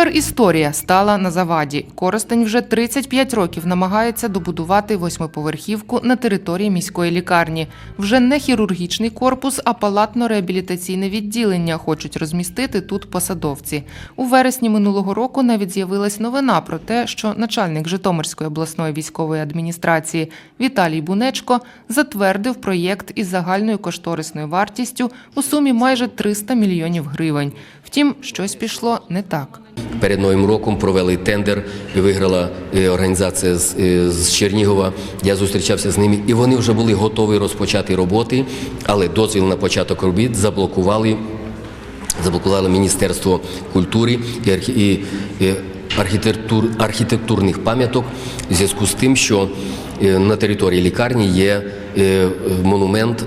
Тепер історія стала на заваді. Коростень вже 35 років намагається добудувати восьмиповерхівку на території міської лікарні. Вже не хірургічний корпус, а палатно-реабілітаційне відділення хочуть розмістити тут посадовці. У вересні минулого року навіть з'явилась новина про те, що начальник Житомирської обласної військової адміністрації Віталій Бунечко затвердив проєкт із загальною кошторисною вартістю у сумі майже 300 мільйонів гривень. Втім, щось пішло не так. Перед новим роком провели тендер, виграла е, організація з, е, Чернігова. Я зустрічався з ними, і вони вже були готові розпочати роботи, але дозвіл на початок робіт заблокували. Заблокувало Міністерство культури і, і архітектур, архітектурних пам'яток в зв'язку з тим, що е, на території лікарні є е, монумент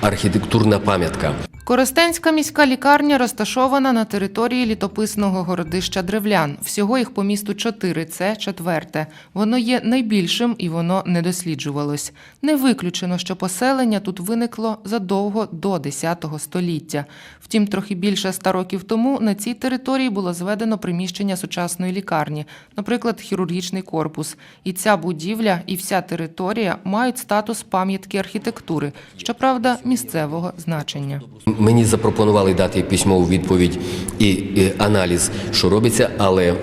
архітектурна пам'ятка. Коростенська міська лікарня розташована на території літописного городища Древлян. Всього їх по місту чотири, це четверте. Воно є найбільшим і воно не досліджувалось. Не виключено, що поселення тут виникло задовго до X століття. Втім, трохи більше ста років тому на цій території було зведено приміщення сучасної лікарні, наприклад, хірургічний корпус. І ця будівля, і вся територія мають статус пам'ятки архітектури, щоправда, місцевого значення. Мені запропонували дати письмову відповідь і, і аналіз, що робиться, але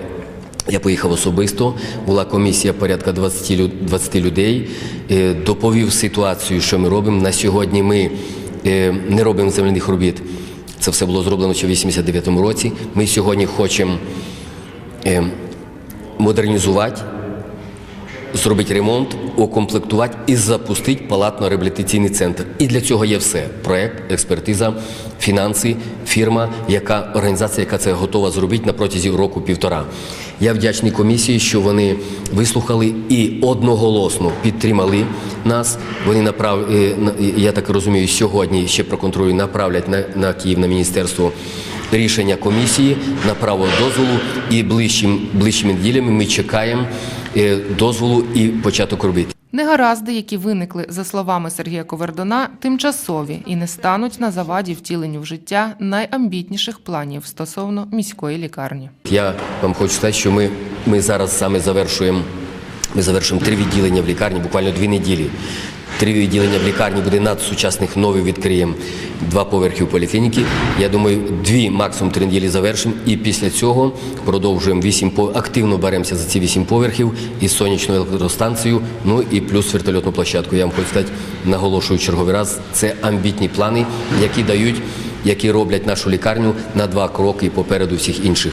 я поїхав особисто. Була комісія порядка 20, лю- 20 людей. е, Доповів ситуацію, що ми робимо. На сьогодні ми е, не робимо земляних робіт. Це все було зроблено ще в 89-му році. Ми сьогодні хочемо е, модернізувати зробити ремонт, укомплектувати і запустити палатно-реабілітаційний центр. І для цього є все: проект, експертиза, фінанси, фірма, яка організація, яка це готова зробити на протязі року-півтора. Я вдячний комісії, що вони вислухали і одноголосно підтримали нас. Вони направ... е, я так розумію, сьогодні ще проконтролюю, направлять на, на Київ на міністерство рішення комісії на право дозволу і ближчим, ближчими неділями ми чекаємо дозволу і початок робіт. Негаразди, які виникли, за словами Сергія Ковердона, тимчасові і не стануть на заваді втіленню в життя найамбітніших планів стосовно міської лікарні. Я вам хочу сказати, що ми, ми зараз саме завершуємо. Ми завершуємо три відділення в лікарні, буквально дві неділі. Три відділення в лікарні буде надсучасних нових відкриємо два поверхи в поліклініки. Я думаю, дві, максимум три неділі завершимо. І після цього продовжуємо вісім активно беремося за ці вісім поверхів із сонячною електростанцією, ну і плюс вертольотну площадку. Я вам хочу сказати, наголошую черговий раз. Це амбітні плани, які дають, які роблять нашу лікарню на два кроки попереду всіх інших.